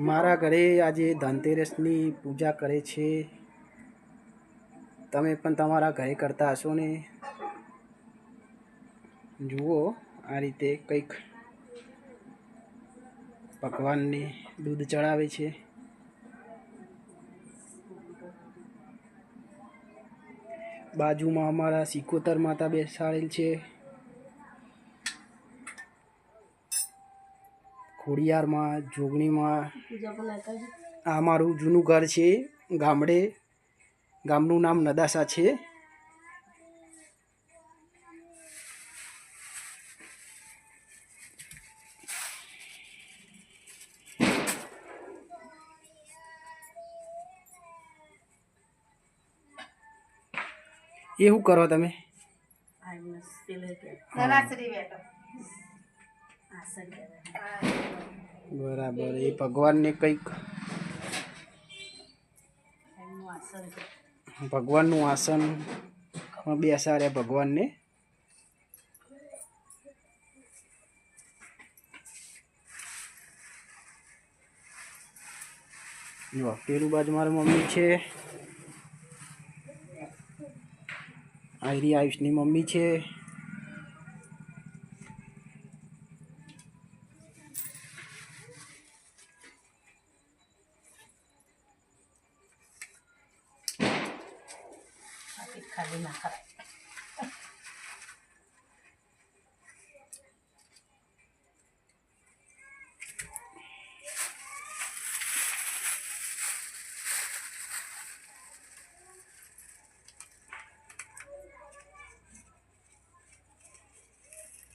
મારા ઘરે આજે ધનતેરસની પૂજા કરે છે. તમે પણ તમારા ઘરે કરતા હશો ને? જુઓ આ રીતે કંઈક ભગવાનને દૂધ ચડાવે છે. બાજુમાં અમારા સિકોતર માતા બેસાડેલ છે. ખોડિયારમાં જોગણીમાં. આ મારું જૂનું ઘર છે ગામડે. ગામનું નામ નદાસા છે. એ શું કરો તમે? બરાબર, એ ભગવાનને કંઈક ભગવાનનું આસન બેસાડે, ભગવાનને. જો, પેલું બાજુ મારી મમ્મી છે. આયરી આયુષની મમ્મી છે. ખાલી ના કરાય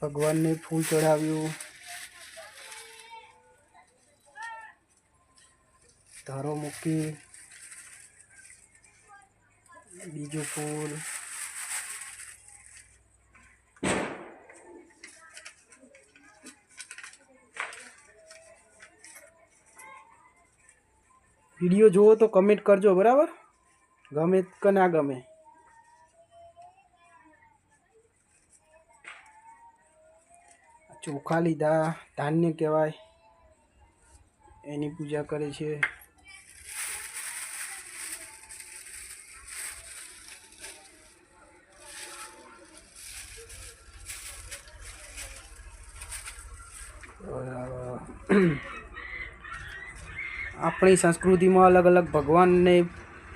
ભગવાનને ફૂલ ચડાવ્યું ધારો મૂકી બીજું ફૂલ વીડિયો જુઓ તો કમેન્ટ કરજો, બરાબર? ગમે કે ના ગમે. ચોખા લીધા, ધાન્ય કહેવાય. એની પૂજા કરે છે. આપણી સંસ્કૃતિમાં અલગ અલગ ભગવાનને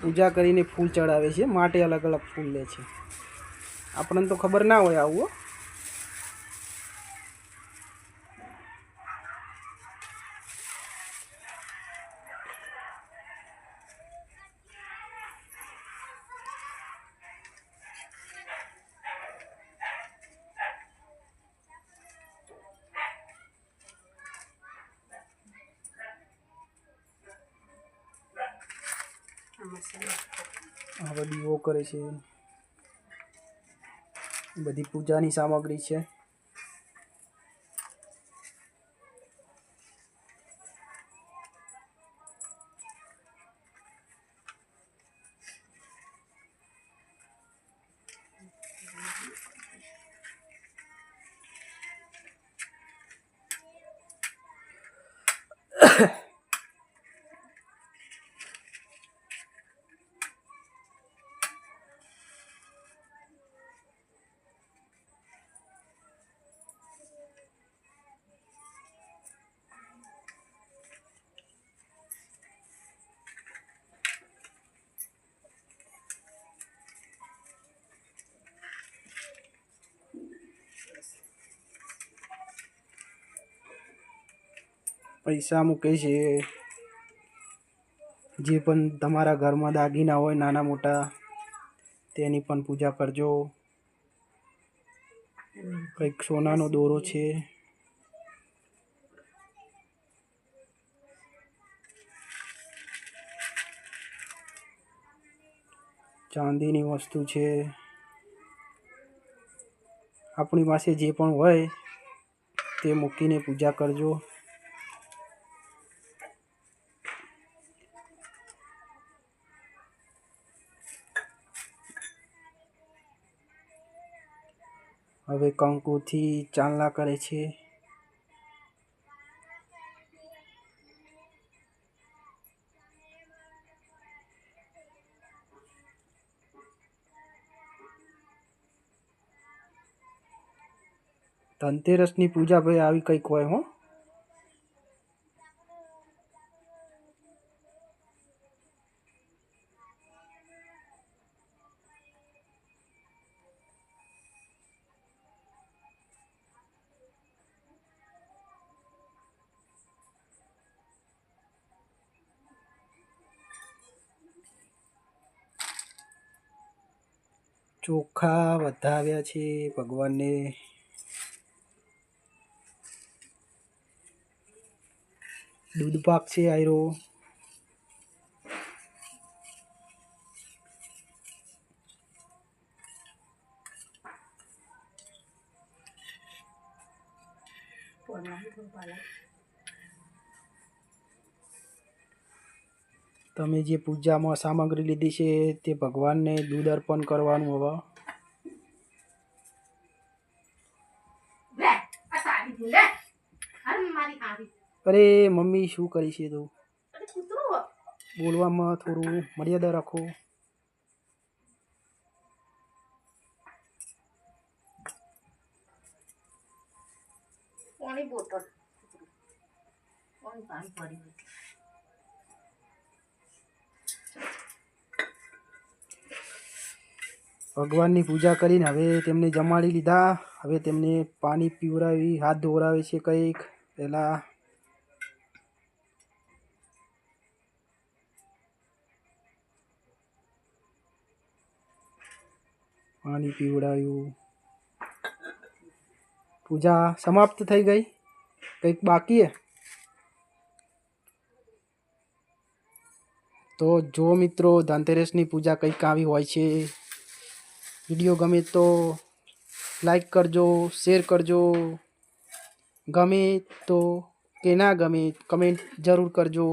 પૂજા કરીને ફૂલ ચડાવે છે, માટે અલગ અલગ ફૂલ લે છે. આપણને તો ખબર ના હોય આવું હવે દીવો કરે છે. બધી પૂજાની સામગ્રી છે. પૈસા મૂકે છે. જે પણ તમારા ઘરમાં દાગીના હોય, નાના મોટા, તેની પણ પૂજા કરજો. કંઈક સોનાનો દોરો છે. ચાંદીની વસ્તુ છે. આપણી પાસે જે પણ હોય, તે મૂકીને પૂજા કરજો. હવે કંકુથી ચાલના કરે છે. ધનતેરસની પૂજા ભાઈ આવી કંઈક હોય હો? ચોખા વધાવ્યા છે ભગવાનને. દૂધ પાક છે આયરો. થોડું તમે જે પૂજામાં સામગ્રી લીધી છે તે ભગવાનને દૂધ અર્પણ કરવાનું હવે. અરે મમ્મી શું કરી છે તું? બોલવામાં થોડું મર્યાદા રાખો. પાણી બોટલ? પાણી પડી ભગવાનની પૂજા કરીને હવે તેમને જમાડી લીધા. હવે તેમને પાણી પીવડાવી, હાથ ધોવડાવે છે કંઈક. પહેલાં પાણી પીવડાવ્યું પૂજા સમાપ્ત થઈ ગઈ. કંઈક બાકી તો જો મિત્રો, ધનતેરસની પૂજા કંઈક આવી હોય છે. વીડિયો ગમે તો લાઈક કરજો, શેર કરજો. ગમે તો કે ના ગમે, કમેન્ટ જરૂર કરજો.